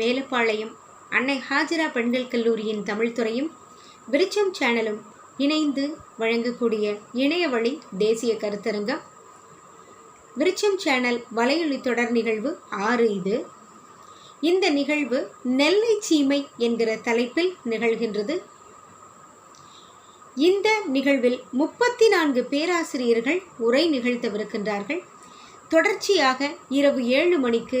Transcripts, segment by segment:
மேலப்பாளையம் அன்னை ஹாஜரா பெண்கள் கல்லூரியின் தமிழ்துறையும் விருச்சம் சேனலும் இணைந்து வழங்கக்கூடிய இணைய வழி தேசிய கருத்தரங்கம். விருச்சம் சேனல் வலையொலி தொடர் நிகழ்வு ஆறு இது. இந்த நிகழ்வு நெல்லை சீமை என்கிற தலைப்பில் நிகழ்கின்றது. இந்த நிகழ்வில் முப்பத்தி நான்கு பேராசிரியர்கள் உரை நிகழ்த்தவிருக்கின்றார்கள். தொடர்ச்சியாக இரவு ஏழு மணிக்கு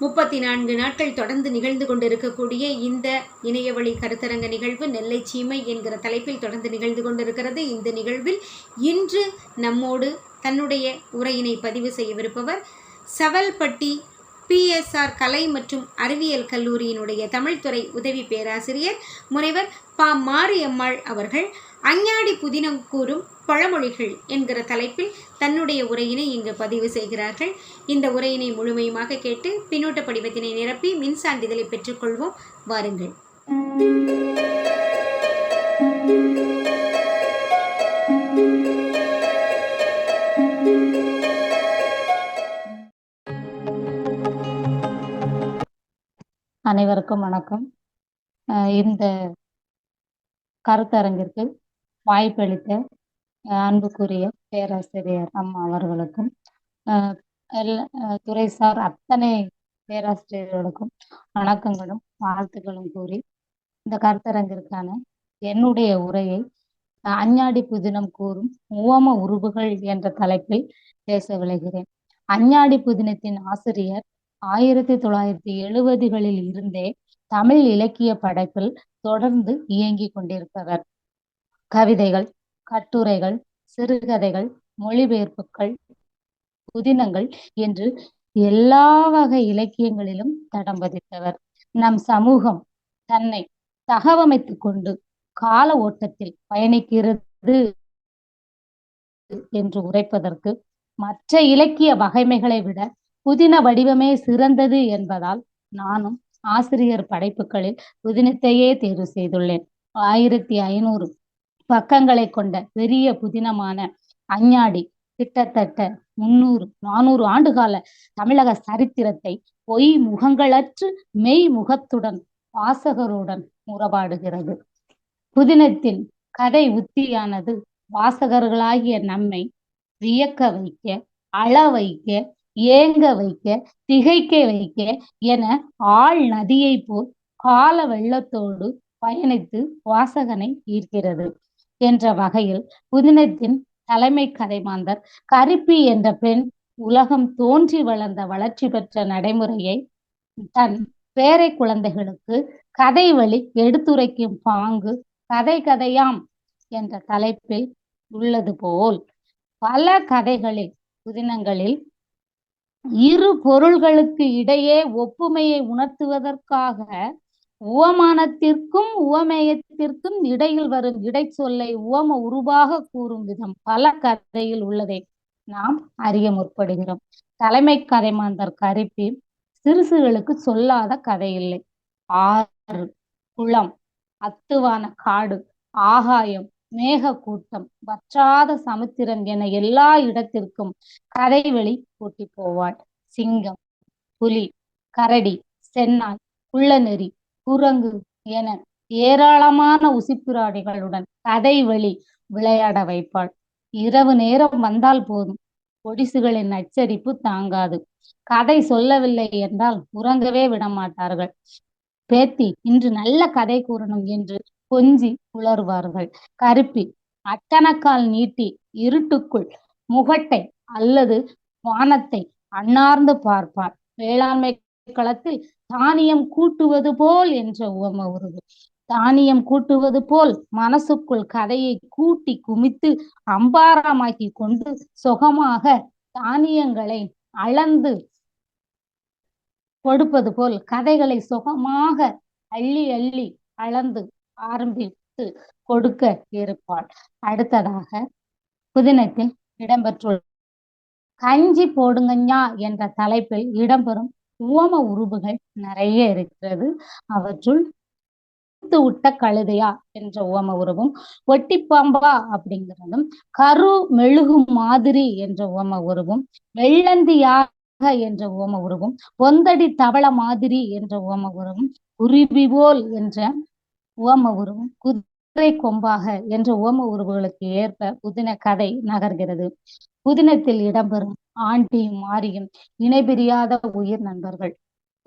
முப்பத்தி நான்கு நாட்கள் தொடர்ந்து நிகழ்ந்து கொண்டிருக்கக்கூடிய இந்த இணையவழி கருத்தரங்க நிகழ்வு நெல்லை சீமை என்கிற தலைப்பில் தொடர்ந்து நிகழ்ந்து கொண்டிருக்கிறது. இந்த நிகழ்வில் இன்று நம்மோடு தன்னுடைய உரையினை பதிவு செய்யவிருப்பவர் சவல்பட்டி பிஎஸ்ஆர் கலை மற்றும் அறிவியல் கல்லூரியினுடைய தமிழ்துறை உதவி பேராசிரியர் முனைவர் ப. மாரியம்மாள் அவர்கள். அஞ்ஞாடி புதினம் கூறும் பழமொழிகள் என்கிற தலைப்பில் தன்னுடைய உரையினை இங்கு பதிவு செய்கிறார்கள். இந்த உரையினை முழுமையுமாக கேட்டு பின்னூட்ட படிவத்தினை நிரப்பி மின் சான்றிதழை பெற்றுக்கொள்வோம். வாருங்கள். அனைவருக்கும் வணக்கம். இந்த கருத்தரங்கிற்கு வாய்ப்பளித்த அன்புக்குரிய பேராசிரியர் அம்மா அவர்களுக்கும் துறைசார் அத்தனை பேராசிரியர்களுக்கும் வணக்கங்களும் வாழ்த்துக்களும் கூறி இந்த கருத்தரங்கிற்கான என்னுடைய உரையை அஞ்ஞாடி புதினம் கூறும் உவம உருவுகள் என்ற தலைப்பில் பேச விளைகிறேன் அஞ்ஞாடி புதினத்தின் ஆசிரியர் ஆயிரத்தி தொள்ளாயிரத்தி எழுபதுகளில் இருந்தே தமிழ் இலக்கிய படைப்பில் தொடர்ந்து இயங்கி கொண்டிருப்பவர். கவிதைகள் கட்டுரைகள் சிறுகதைகள் மொழிபெயர்ப்புகள் புதினங்கள் என்று எல்லா வகை இலக்கியங்களிலும் தடம் பதித்தவர். நம் சமூகம் தன்னை தகவமைத்துக் கொண்டு கால ஓட்டத்தில் பயணிக்கிறது என்று உரைப்பதற்கு மற்ற இலக்கிய வகைமைகளை விட புதின வடிவமே சிறந்தது என்பதால் நானும் ஆசிரியர் படைப்புகளில் புதினத்தையே தேர்வு செய்துள்ளேன். ஆயிரத்தி ஐநூறு பக்கங்களை கொண்ட பெரிய புதினமான அஞ்ஞாடி கிட்டத்தட்ட முன்னூறு நானூறு ஆண்டுகால தமிழக சரித்திரத்தை பொய் முகங்களற்று மெய் முகத்துடன் வாசகருடன் உறவாடுகிறது. புதினத்தின் கதை உத்தியானது வாசகர்களாகிய நம்மை வியக்க வைக்க அள வைக்க ஏங்க வைக்க திகைக்க வைக்க என ஆள் நதியை போல் கால வெள்ளத்தோடு பயணித்து வாசகனை ஈர்க்கிறது. என்ற வகையில் புதினத்தின் தலைமை கதைமாந்தர் கருப்பி என்ற பெண் உலகம் தோன்றி வளர்ந்த வளர்ச்சி பெற்ற நடைமுறையை தன் பேரை குழந்தைகளுக்கு கதை வழி எடுத்துரைக்கும் பாங்கு கதை கதையாம் என்ற தலைப்பில் உள்ளது போல் பல கதைகளில் புதினங்களில் இரு பொருள்களுக்கு இடையே ஒப்புமையை உணர்த்துவதற்காக உவமானத்திற்கும் உவமேயத்திற்கும் இடையில் வரும் இடைச்சொல்லை உவம உருவாக கூறும் விதம் பல கதையில் உள்ளதை நாம் அறிய முற்படுகிறோம். தலைமை கதை மாந்தர் கரிப்பி சிறுசுகளுக்கு சொல்லாத கதை இல்லை. ஆறு குளம் அத்துவான காடு ஆகாயம் மேக கூட்டம் வற்றாத சமுத்திரம் என எல்லா இடத்திற்கும் கதைவழி கூட்டி போவாள். சிங்கம் புலி கரடி சென்னாய் குள்ளநெறி குரங்கு என ஏராளமான உசிப்பிராணிகளுடன் கதை வழி விளையாட வைப்பாள். இரவு நேரம் வந்தால் போதும். பொடிசுகளின் அச்சரிப்பு தாங்காது. கதை சொல்லவில்லை என்றால் உறங்கவே விட மாட்டார்கள் பேத்தி இன்று நல்ல கதை கூறணும் என்று கொஞ்சி உளர்வார்கள் கருப்பி அக்கணக்கால் நீட்டி இருட்டுக்குள் முகட்டை அல்லது வானத்தை அண்ணார்ந்து பார்ப்பார் வேளாண்மை களத்தில் தானியம் கூட்டுவது போல் என்ற உவம உருவு தானியம் கூட்டுவது போல் மனசுக்குள் கதையை கூட்டி குமித்து அம்பாரமாக்கி கொண்டு சுகமாக தானியங்களை அளந்து கொடுப்பது போல் கதைகளை சுகமாக அள்ளி அள்ளி அளந்து ஆரம்பித்து கொடுக்க இருப்பாள். அடுத்ததாக புதினத்தில் இடம்பெற்றுள்ள கஞ்சி போடுங்கஞ்சா என்ற தலைப்பில் இடம்பெறும் உவம உருவுகள் நிறைய இருக்கிறது. அவற்றுள் விட்ட கழுதையா என்ற உவம உருவும் ஒட்டிப்பாம்பா அப்படிங்கிறதும் கரு மெழுகு மாதிரி என்ற உவம உருவும் வெள்ளந்தியாக என்ற உவம உருவும் பொந்தடி தவள மாதிரி என்ற உவம உருவும் குருவி போல் என்ற உவம உருவும் குதிரை கொம்பாக என்ற உவம உருவுகளுக்கு ஏற்ப புதின கதை நகர்கிறது. புதினத்தில் இடம்பெறும் ஆண்டியும் மாரியும் இணைபிரியாத உயிர் நண்பர்கள்.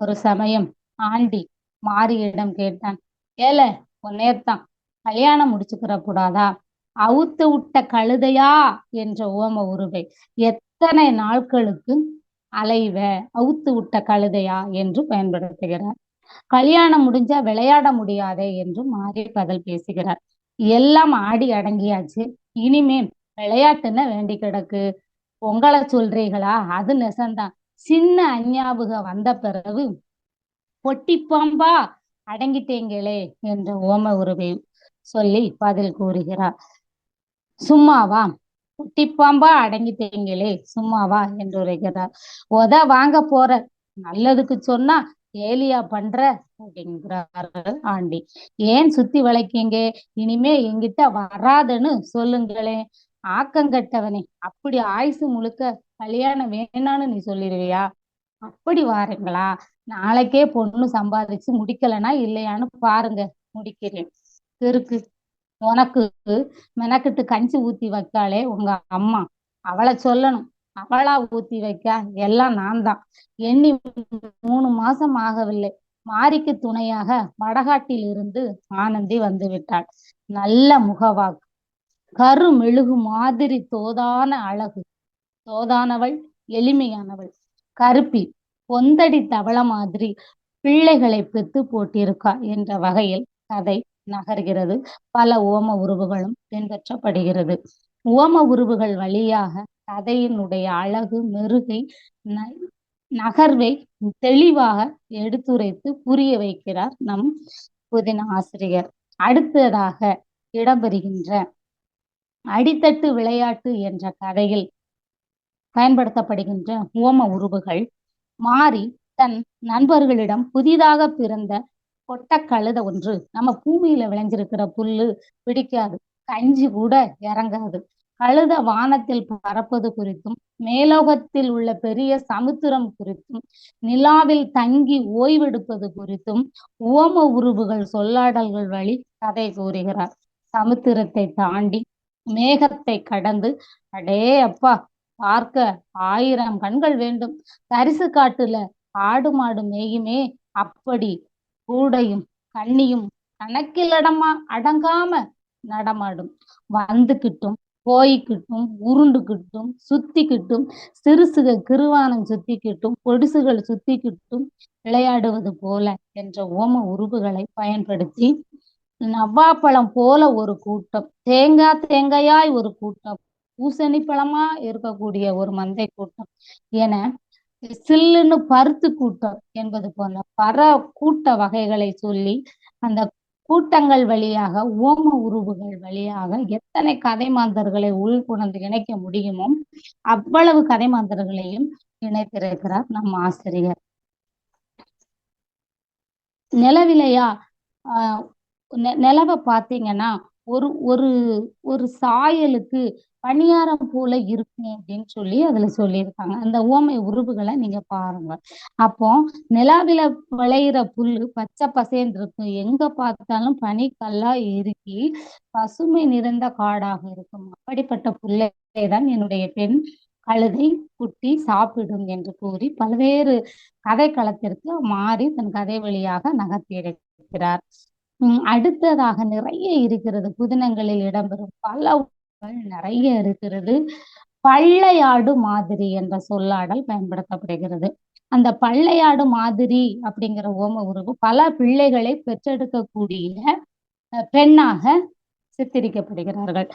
ஒரு சமயம் ஆண்டி மாரியிடம் கேட்டான் ஏல உன்னேத்தான் கல்யாணம் முடிச்சுக்கிற கூடாதா அவுத்து விட்ட கழுதையா? என்ற ஓம உருவை. எத்தனை நாட்களுக்கு அலைவ? அவுத்து விட்ட கழுதையா? என்று பயன்படுத்துகிறார். கல்யாணம் முடிஞ்சா விளையாட முடியாதே? என்று மாறி பதில் பேசுகிறார். எல்லாம் ஆடி அடங்கியாச்சு. இனிமே விளையாட்டுன்னு வேண்டி கிடக்கு உங்களை சொல்றீங்களா அது நெசந்தான். சின்ன அஞ்ஞாபகம் வந்த பிறகு பொட்டிப்பாம்பா அடங்கிட்டீங்களே என்ற ஓம உருவை சொல்லி பதில் கூறுகிறார். சும்மாவா? குட்டிப்பாம்பா அடங்கிட்டீங்களே சும்மாவா? என்று உரைகிறார் உத வாங்க போற நல்லதுக்கு சொன்னா ஏலியா பண்ற அப்படிங்கிறாரு ஆண்டி. ஏன் சுத்தி வளைக்கீங்க? இனிமே என்கிட்ட வராதுன்னு சொல்லுங்களேன் ஆக்கங்கட்டவனே அப்படி ஆயுசு முழுக்க கல்யாணம் வேணான்னு நீ சொல்லிடுவியா அப்படி வாருங்களா. நாளைக்கே பொண்ணு சம்பாதிச்சு முடிக்கலனா இல்லையான்னு பாருங்க முடிக்கிறேன். தெருக்கு உனக்கு மெனக்கிட்டு கஞ்சி ஊத்தி வைக்காளே உங்க அம்மா. அவளை சொல்லணும். அவளா ஊத்தி வைக்க எல்லாம் நான் தான் எண்ணி மூணு மாசம் ஆகவில்லை. மாரிக்கு துணையாக வடகாட்டில் இருந்து ஆனந்தி வந்து விட்டாள். நல்ல முகவாக்கு. கரு மெழுகு மாதிரி தோதான அழகு. தோதானவள் எளிமையானவள். கருப்பி பொந்தடி தவள மாதிரி பிள்ளைகளை பெத்து போட்டிருக்கா என்ற வகையில் கதை நகர்கிறது. பல ஓம உருவுகளும் பின்பற்றப்படுகிறது. ஓம உருவுகள் வழியாக கதையினுடைய அழகு மெருகை நகர்வை தெளிவாக எடுத்துரைத்து புரிய வைக்கிறார் நம் புதின ஆசிரியர். அடுத்ததாக இடம்பெறுகின்ற அடித்தட்டு விளையாட்டு என்ற கதையில் பயன்படுத்தப்படுகின்ற ஓம உருவுகள் மாறி தன் நண்பர்களிடம் புதிதாக பிறந்த கொட்ட கழுத ஒன்று நம்ம பூமியில விளைஞ்சிருக்கிற புல்லு பிடிக்காது. கஞ்சி கூட இறங்காது. கழுத வானத்தில் பறப்பது குறித்தும் மேலோகத்தில் உள்ள பெரிய சமுத்திரம் குறித்தும் நிலாவில் தங்கி ஓய்வெடுப்பது குறித்தும் ஓம உருவுகள் சொல்லாடல்கள் வழி கதை கூறுகிறார். சமுத்திரத்தை தாண்டி மேகத்தை கடந்து அடே அப்பா பார்க்க ஆயிரம் கண்கள் வேண்டும். தரிசு காட்டுல ஆடு மாடு மேயுமே அப்படி கூடையும் கண்ணியும் கணக்கில் அடமா அடங்காம நடமாடும். வந்துகிட்டும் போய்கிட்டும் உருண்டுகிட்டும் சுத்திக்கிட்டும் சிறுசுக கிருவானம் சுத்திக்கிட்டும் பொடிசுகள் சுத்திக்கிட்டும் விளையாடுவது போல என்ற ஓம உருவுகளை பயன்படுத்தி நவ்வாப்பழம் போல ஒரு கூட்டம் தேங்காய் தேங்காயாய் ஒரு கூட்டம் பூசணி பழமா இருக்கக்கூடிய ஒரு மந்தை கூட்டம் என சில்லுன்னு பருத்து கூட்டம் என்பது போல பர கூட்ட வகைகளை சொல்லி அந்த கூட்டங்கள் வழியாக ஓம உருவுகள் வழியாக எத்தனை கதை மாந்தர்களை உள்குணர்ந்து இணைக்க முடியுமோ அவ்வளவு கதை மாந்தர்களையும் இணைத்திருக்கிறார் நம் ஆசிரியர். நிலவிலையா? ஆஹ் நிலவை பார்த்தீங்கன்னா ஒரு ஒரு ஒரு சாயலுக்கு பணியாரம் போல இருக்கும் அப்படின்னு சொல்லி அதுல சொல்லியிருக்காங்க. அந்த ஓமை உருவுகளை நீங்க பாருங்க. அப்போ நிலாவில விளையிற புல்லு பச்சை பசேன்னு இருக்கும். எங்க பார்த்தாலும் பனிக்கல்லா இறுக்கி பசுமை நிறைந்த காடாக இருக்கும். அப்படிப்பட்ட புல்லை தான் என்னுடைய பெண் கழுதை குட்டி சாப்பிடும் என்று கூறி பல்வேறு கதை களத்திற்கு மாறி தன் கதை வழியாக நகர்த்தி இருக்கிறார் அடுத்ததாக நிறைய இருக்கிறது. புதினங்களில் இடம்பெறும் பல நிறைய இருக்கிறது. பள்ளையாடு மாதிரி என்ற சொல்லாடல் பயன்படுத்தப்படுகிறது. அந்த பள்ளையாடு மாதிரி அப்படிங்கிற ஓம உருவு பல பிள்ளைகளை பெற்றெடுக்கக்கூடிய பெண்ணாக சித்தரிக்கப்படுகிறார்கள்.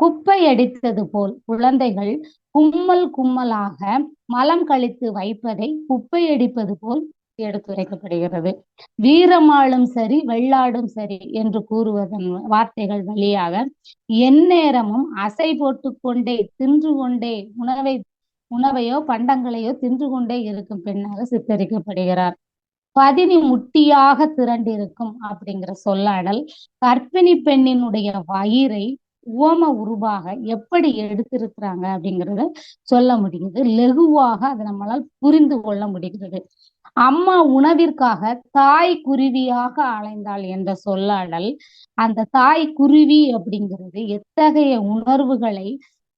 குப்பை அடித்தது போல் குழந்தைகள் கும்மல் கும்மலாக மலம் கழித்து வைப்பதை குப்பை அடிப்பது போல் எடுத்துரைக்கப்படுகிறது. வீரமாளும் சரி வெள்ளாடும் சரி என்று கூறுவதன் வார்த்தைகள் வழியாக எந்நேரமும் அசை போட்டு கொண்டே தின்று கொண்டே உணவை உணவையோ பண்டங்களையோ தின்று கொண்டே இருக்கும் பெண்ணாக சித்தரிக்கப்படுகிறார். பதினி முட்டியாக திரண்டிருக்கும் அப்படிங்கிற சொல்லாடல் கர்ப்பிணி பெண்ணினுடைய வயிறை உவம உருவாக எப்படி எடுத்திருக்கிறாங்க அப்படிங்கிறத சொல்ல முடியுது. லெகுவாக அதை நம்மளால் புரிந்து கொள்ள முடிகிறது. அம்மா உணவிற்காக தாய் குருவியாக அலைந்தாள் என்ற சொல்லாடல் அந்த தாய் குருவி அப்படிங்கிறது எத்தகைய உணர்வுகளை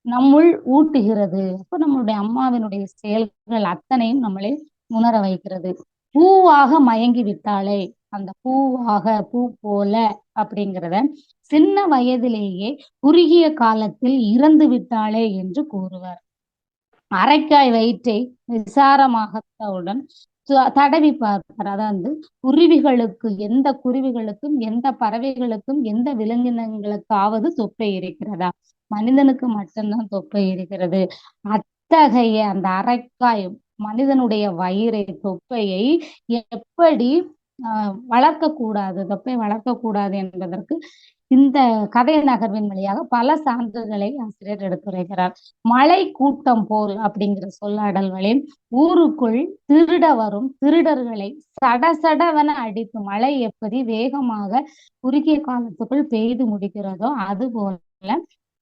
நம்முள் ஊட்டுகிறது? அப்ப நம்மளுடைய அம்மாவினுடைய செயல்கள் அத்தனையும் நம்மளை உணர வைக்கிறது. பூவாக மயங்கி விட்டாளே அந்த பூவாக பூ போல அப்படிங்கிறத சின்ன வயதிலேயே குறுகிய காலத்தில் இறந்து விட்டாளே என்று கூறுவார். அரைக்காய் வயிற்றை விசாரமாகத்தவுடன் தடவி பார்ப்பார். அதாவது குருவிகளுக்கு எந்த குருவிகளுக்கும் எந்த பறவைகளுக்கும் எந்த விலங்கினங்களுக்காவது தொப்பை இருக்கிறதா? மனிதனுக்கு மட்டும்தான் தொப்பை இருக்கிறது. அத்தகைய அந்த அரைக்காய் மனிதனுடைய வயிறை தொப்பையை எப்படி வளர்க்கக்கூடாது தொப்பை வளர்க்கக்கூடாது என்பதற்கு இந்த கதை நகர்வின் வழியாக பல சான்றுகளை ஆசிரியர் எடுத்துரைக்கிறார். மலை கூட்டம் போல் அப்படிங்கிற சொல்லாடல் வழி ஊருக்குள் திருட வரும் திருடர்களை சடசடவென அடித்து மழை எப்படி வேகமாக குறுகிய காலத்துக்குள் பெய்து முடிக்கிறதோ அது போல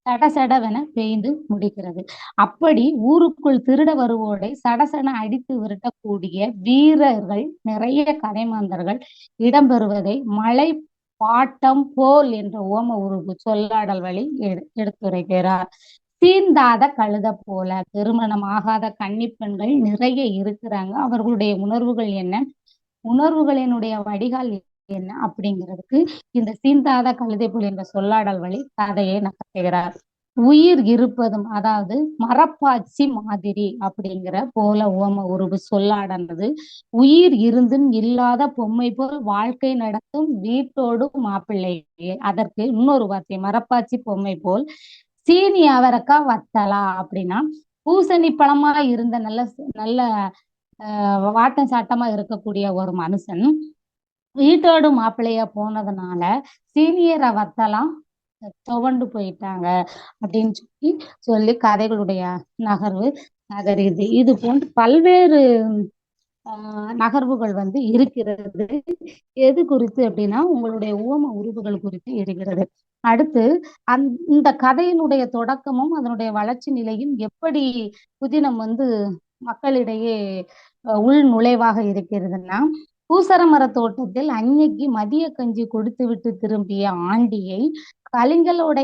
சடசடவென பெய்து முடிக்கிறது அப்படி ஊருக்குள் திருட வருவோடை சடசட அடித்து விரட்டக்கூடிய வீரர்கள் நிறைய கதைமாந்தர்கள் இடம்பெறுவதை மலை பாட்டம் போல் என்ற ஓம உருவு சொல்லாடல் வழி எடு எடுத்துரைக்கிறார். தீந்தாத கழுத போல திருமணம் ஆகாத கன்னிப்பெண்கள் நிறைய இருக்கிறாங்க. அவர்களுடைய உணர்வுகள் என்ன? உணர்வுகளினுடைய வடிகால் என்ன அப்படிங்கிறதுக்கு இந்த சீந்தாத கழுதை புலி என்ற சொல்லாடல் வழி கதையை நகர்த்துகிறார். உயிர் இருப்பதும் அதாவது மரப்பாச்சி மாதிரி அப்படிங்கிற போல ஓம உருவு சொல்லாடனது உயிர் இருந்தும் இல்லாத பொம்மை போல் வாழ்க்கை நடத்தும் வீட்டோடு மாப்பிள்ளையே. அதற்கு இன்னொரு வார்த்தை மரப்பாச்சி பொம்மை போல் சீனி அவரக்கா வத்தலா அப்படின்னா பூசணி பழமா இருந்த நல்ல நல்ல ஆஹ் வாட்டம் சாட்டமா இருக்கக்கூடிய ஒரு மனுஷன் வீட்டோடு மாப்பிள்ளையா போனதுனால சீனியரை வத்தலாம் துவண்டு போயிட்டாங்க அப்படின்னு சொல்லி சொல்லி கதைகளுடைய நகர்வு நகருது இது. போன்று பல்வேறு ஆஹ் நகர்வுகள் வந்து இருக்கிறது. எது குறித்து அப்படின்னா உங்களுடைய ஓம உருவுகள் குறித்து இருக்கிறது அடுத்து அந் இந்த கதையினுடைய தொடக்கமும் அதனுடைய வளர்ச்சி நிலையும் எப்படி புதினம் வந்து மக்களிடையே உள் நுழைவாக இருக்கிறதுன்னா பூசர மர தோட்டத்தில் அன்னைக்கு மதிய கஞ்சி கொடுத்து விட்டு திரும்பிய ஆண்டியை கலிங்கலோட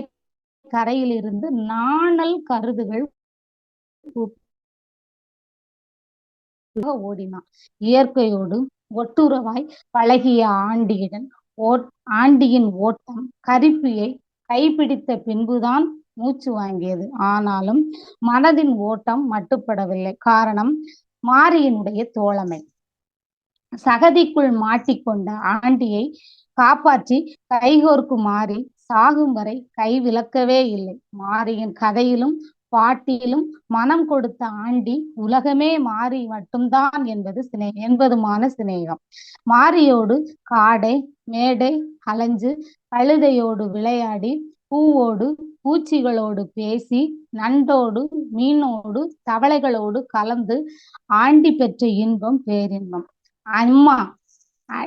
கரையிலிருந்து நாணல் கருதுகள் ஓடினான். இயற்கையோடு ஒட்டுறவாய் பழகிய ஆண்டியுடன் ஓட் ஆண்டியின் ஓட்டம் கரிப்பியை கைப்பிடித்த பின்புதான் மூச்சு வாங்கியது. ஆனாலும் மனதின் ஓட்டம் மட்டுப்படவில்லை. காரணம் மாரியினுடைய தோழமை. சகதிக்குள் மாட்டிக்கொண்ட ஆண்டியை காப்பாற்றி கைகோர்க்கு மாறி சாகும் வரை கை விளக்கவே இல்லை. மாரியின் கதையிலும் பாட்டியிலும் மனம் கொடுத்த ஆண்டி உலகமே மாறி மட்டும்தான் என்பது சினே என்பதுமான சிநேகம். மாரியோடு காடை மேடை அலைஞ்சு கழுதையோடு விளையாடி பூவோடு பூச்சிகளோடு பேசி நண்டோடு மீனோடு தவளைகளோடு கலந்து ஆண்டி பெற்ற இன்பம் பேரின்பம். அம்மா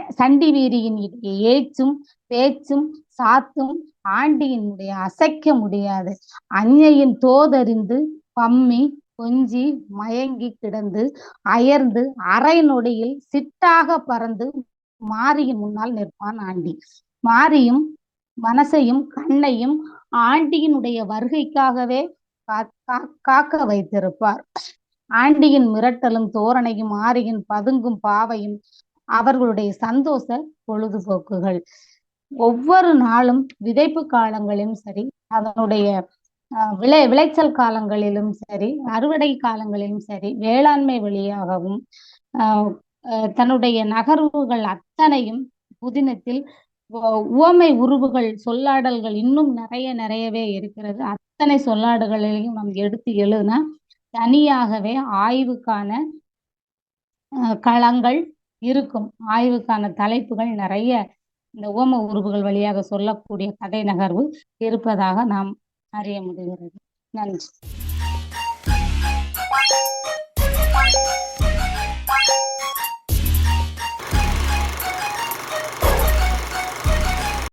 சண்டி வீரியின் ஏச்சும் பேச்சும் சாத்தும் ஆண்டியினுடைய அசைக்க முடியாது. அன்னையின் தோதறிந்து பம்மி கொஞ்சி மயங்கி கிடந்து அயர்ந்து அரை நொடியில் சிட்டாக பறந்து மாரியின் முன்னால் நிற்பான் ஆண்டி. மாரியும் மனசையும் கண்ணையும் ஆண்டியினுடைய வருகைக்காகவே கா- கா- காக்க வைத்திருப்பார். ஆண்டியின் மிரட்டலும் தோரணையும் ஆரியின் பதுங்கும் பாவையும் அவர்களுடைய சந்தோஷ பொழுதுபோக்குகள். ஒவ்வொரு நாளும் விதைப்பு காலங்களிலும் சரி அதனுடைய விளை விளைச்சல் காலங்களிலும் சரி அறுவடை காலங்களிலும் சரி வேளாண்மை வழியாகவும் அஹ், தன்னுடைய நகர்வுகள் அத்தனையும் புதினத்தில் உவமை உருவுகள் சொல்லாடல்கள் இன்னும் நிறைய நிறையவே இருக்கிறது. அத்தனை சொல்லாடுகளையும் நாம் எடுத்து எழுதினா தனியாகவே ஆய்வுக்கான அஹ், களங்கள் இருக்கும். ஆய்வுக்கான தலைப்புகள் நிறைய இந்த உவம உருவுகள் வழியாக சொல்லக்கூடிய கதை நகர்வு இருப்பதாக நாம் அறிய முடிகிறது. நன்றி.